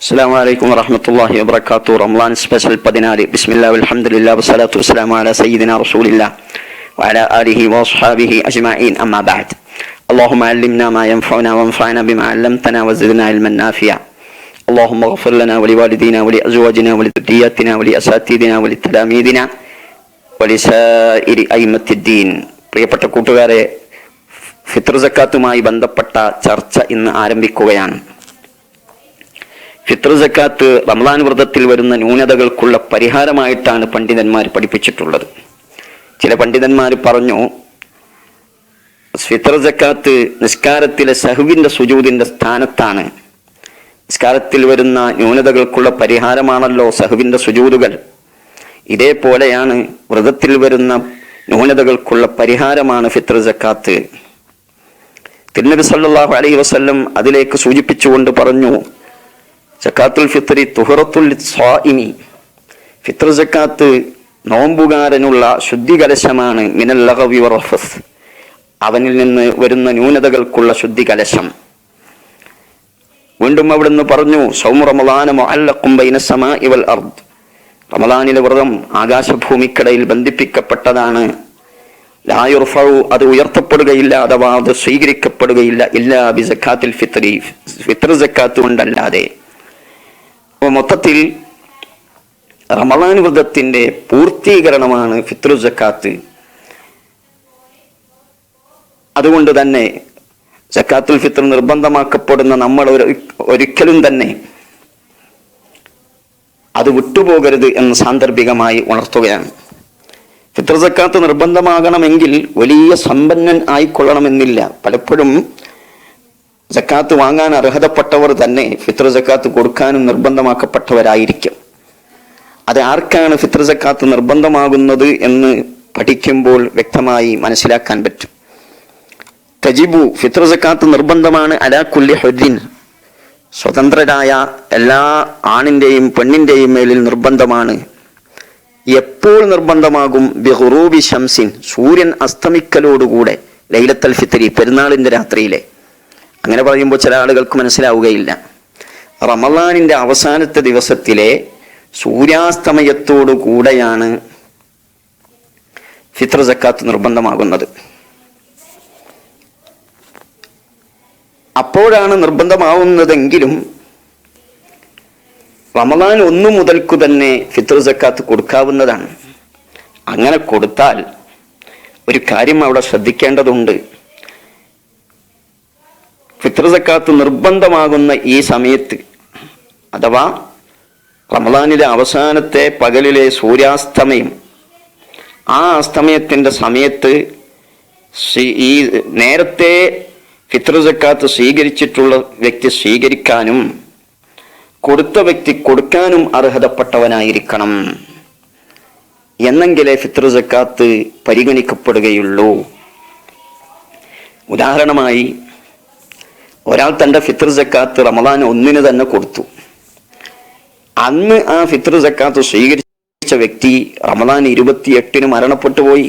السلام عليكم ورحمة الله وبركاته رمضان سبيشل പതിനാല് بسم الله والحمد لله والصلاة والسلام على سيدنا رسول الله وعلى آله وأصحابه أجمعين أما بعد اللهم علمنا ما ينفعنا وانفعنا بما علمتنا وزدنا علما نافعا اللهم اغفر لنا ولوالدينا ولأزواجنا ولذرياتنا ولأساتذتنا ولتلاميذنا ولسائر أئمة الدين പ്രിയപ്പെട്ട കൂട്ടുകാരെ ഫിത്ർ സക്കാത്തുമായി ബന്ധപ്പെട്ട ചർച്ച ഇന്ന് ആരംഭിക്കുകയാണ് ഫിത്ർ സക്കാത്ത് റംലാൻ വ്രതത്തിൽ വരുന്ന ന്യൂനതകൾക്കുള്ള പരിഹാരമായിട്ടാണ് പണ്ഡിതന്മാർ പഠിപ്പിച്ചിട്ടുള്ളത്. ചില പണ്ഡിതന്മാർ പറഞ്ഞു ഫിത്ര സക്കാത്ത് നിസ്കാരത്തിലെ സഹുവിന്റെ സുജൂതിന്റെ സ്ഥാനത്താണ്. നിസ്കാരത്തിൽ വരുന്ന ന്യൂനതകൾക്കുള്ള പരിഹാരമാണല്ലോ സഹുവിന്റെ സുജൂതുകൾ. ഇതേപോലെയാണ് വ്രതത്തിൽ വരുന്ന ന്യൂനതകൾക്കുള്ള പരിഹാരമാണ് ഫിത്ര സക്കാത്ത് തിരുനബി സല്ലാഹു അലൈഹി വസ്ല്ലം അതിലേക്ക് സൂചിപ്പിച്ചുകൊണ്ട് പറഞ്ഞു സക്കാത്തുൽ ഫിത്രി തുഹറത്തുൽ സ്വാഇമി. ഫിത്ർ ജക്കാത്ത് നോമ്പുകാരനുള്ള ശുദ്ധികലശമാണ് മിനൽ ലഹവി വറഫസ് അവനിൽ നിന്ന് വരുന്ന ന്യൂനതകൾക്കുള്ള ശുദ്ധി കലശം വീണ്ടും അവിടുന്ന് പറഞ്ഞു സൗമു റമദാന മുഅല്ലഖും ബൈന സമാഇ വൽ അർദ്. റമദാനിലെ വ്രതം ആകാശഭൂമിക്കിടയിൽ ബന്ധിപ്പിക്കപ്പെട്ടതാണ്. ലായുർഫു അത് ഉയർത്തപ്പെടുകയില്ല അഥവാ അത് സ്വീകരിക്കപ്പെടുകയില്ല ഇല്ലാ ബി ജക്കാത്തിൽ ഫിത്രി ഫിത്ർ ജക്കാത്ത് കൊണ്ടല്ലാതെ. അപ്പോൾ മൊത്തത്തിൽ റമളാൻ വ്രതത്തിന്റെ പൂർത്തീകരണമാണ് ഫിത്രു ജക്കാത്ത്. അതുകൊണ്ട് തന്നെ ജക്കാത്തുൽ ഫിത്ർ നിർബന്ധമാക്കപ്പെടുന്ന നമ്മൾ ഒരു ഒരിക്കലും തന്നെ അത് വിട്ടുപോകരുത് എന്ന് സാന്ദർഭികമായി ഉണർത്തുകയാണ്. ഫിത്ർ സക്കാത്ത് നിർബന്ധമാകണമെങ്കിൽ വലിയ സമ്പന്നൻ ആയിക്കൊള്ളണമെന്നില്ല. പലപ്പോഴും സക്കാത്ത് വാങ്ങാൻ അർഹതപ്പെട്ടവർ തന്നെ ഫിത്ര ജക്കാത്ത് കൊടുക്കാനും നിർബന്ധമാക്കപ്പെട്ടവരായിരിക്കും. അത് ആർക്കാണ് ഫിത്ര ജക്കാത്ത് നിർബന്ധമാകുന്നത് എന്ന് പഠിക്കുമ്പോൾ വ്യക്തമായി മനസ്സിലാക്കാൻ പറ്റും. തജിബു ഫിത്ര ജക്കാത്ത് നിർബന്ധമാണ് അലാ കുല്ലി ഹുദ്ദീൻ. സ്വതന്ത്രരായ എല്ലാ ആണിന്റെയും പെണ്ണിന്റെയും മേലിൽ നിർബന്ധമാണ്. എപ്പോൾ നിർബന്ധമാകും? ബിഹുറൂബി ഷംസിൻ സൂര്യൻ അസ്തമിക്കലോടുകൂടെ ലൈലത്തൽ ഫിത്തരി പെരുന്നാളിന്റെ രാത്രിയിലെ. അങ്ങനെ പറയുമ്പോൾ ചില ആളുകൾക്ക് മനസ്സിലാവുകയില്ല. റമലാനിന്റെ അവസാനത്തെ ദിവസത്തിലെ സൂര്യാസ്തമയത്തോടു കൂടെയാണ് ഫിത്ര ജക്കാത്ത് നിർബന്ധമാകുന്നത്. അപ്പോഴാണ് നിർബന്ധമാവുന്നതെങ്കിലും റമദാൻ ഒന്നു മുതൽക്കു തന്നെ ഫിത്ര ജക്കാത്ത് കൊടുക്കാവുന്നതാണ്. അങ്ങനെ കൊടുത്താൽ ഒരു കാര്യം അവിടെ ശ്രദ്ധിക്കേണ്ടതുണ്ട്. ഫിത്ർ സക്കാത്ത് നിർബന്ധമാകുന്ന ഈ സമയത്ത് അഥവാ റമദാനിലെ അവസാനത്തെ പകലിലെ സൂര്യാസ്തമയം ആ അസ്തമയത്തിന്റെ സമയത്ത് ഈ നേരത്തെ ഫിത്രസക്കാത്ത് സ്വീകരിച്ചിട്ടുള്ള വ്യക്തി സ്വീകരിക്കാനും കൊടുത്ത വ്യക്തി കൊടുക്കാനും അർഹതപ്പെട്ടവനായിരിക്കണം എന്നെങ്കിലേ ഫിത്രസക്കാത്ത് പരിഗണിക്കപ്പെടുകയുള്ളൂ. ഉദാഹരണമായി ഒരാൾ തന്റെ ഫിത്ർ ജക്കാത്ത് റമദാൻ ഒന്നിന് തന്നെ കൊടുത്തു. അന്ന് ആ ഫിത്ർ ജക്കാത്ത് സ്വീകരിച്ച വ്യക്തി റമദാൻ ഇരുപത്തിയെട്ടിന് മരണപ്പെട്ടു പോയി.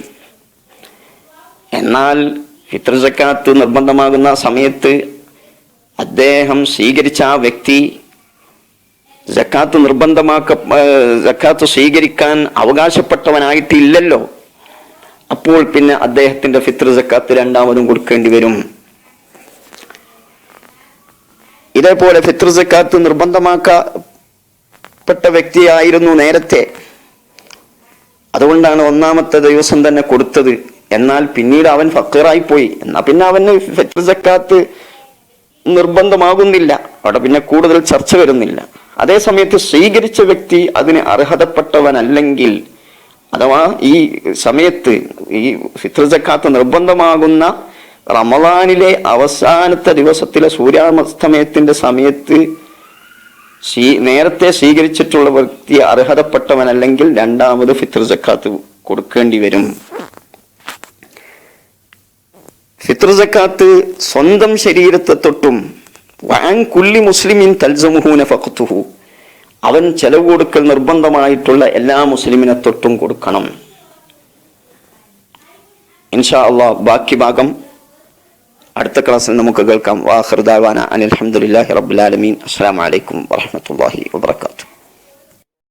എന്നാൽ ഫിത്ർ ജക്കാത്ത് നിർബന്ധമാകുന്ന സമയത്ത് അദ്ദേഹം സ്വീകരിച്ച ആ വ്യക്തി ജക്കാത്ത് നിർബന്ധമാക്ക ജക്കാത്ത് സ്വീകരിക്കാൻ അവകാശപ്പെട്ടവനായിട്ടില്ലല്ലോ. അപ്പോൾ പിന്നെ അദ്ദേഹത്തിന്റെ ഫിത്ർ ജക്കാത്ത് രണ്ടാമതും കൊടുക്കേണ്ടി വരും. ഇതേപോലെ ഫിത്ർ സക്കാത്ത് നിർബന്ധമാക്കപ്പെട്ട വ്യക്തിയായിരുന്നു നേരത്തെ. അതുകൊണ്ടാണ് ഒന്നാമത്തെ ദിവസം തന്നെ കൊടുത്തത്. എന്നാൽ പിന്നീട് അവൻ ഫക്കറായി പോയി എന്നാൽ പിന്നെ അവന് ഫിത്ർ സക്കാത്ത് നിർബന്ധമാകുന്നില്ല. അവിടെ പിന്നെ കൂടുതൽ ചർച്ച വരുന്നില്ല. അതേ സമയത്ത് സ്വീകരിച്ച വ്യക്തി അതിന് അർഹതപ്പെട്ടവനല്ലെങ്കിൽ അഥവാ ഈ സമയത്ത് ഈ ഫിത്ർ സക്കാത്ത് നിർബന്ധമാകുന്ന റമദാനിലെ അവസാനത്തെ ദിവസത്തിലെ സൂര്യാസ്തമയത്തിന്റെ സമയത്ത് സ്വീ നേരത്തെ സ്വീകരിച്ചിട്ടുള്ള വ്യക്തി അർഹതപ്പെട്ടവനല്ലെങ്കിൽ രണ്ടാമത് ഫിത്ർ ജക്കാത്ത് കൊടുക്കേണ്ടി വരും. ഫിത്ർ ജക്കാത്ത് സ്വന്തം ശരീരത്തെ തൊട്ടും വാൻ കുല്ലി മുസ്ലിമിൻ തൽസമുഹൂന ഫഖത്തുഹു അവൻ ചെലവ് കൊടുക്കൽ നിർബന്ധമായിട്ടുള്ള എല്ലാ മുസ്ലിമിനെ തൊട്ടും കൊടുക്കണം. ഇൻഷാ അള്ളാഹ് ബാക്കി ഭാഗം അടുത്ത ക്ലാസ്സിൽ നമുക്ക് കേൾക്കാം. വാഹൃദാവാന അനിൽഹമുല്ലാഹി റബ്ബുലാലമീൻ അസ്സാം വലൈക്കും വാഹമത്തല്ലാഹി വാബർക്കാത്തു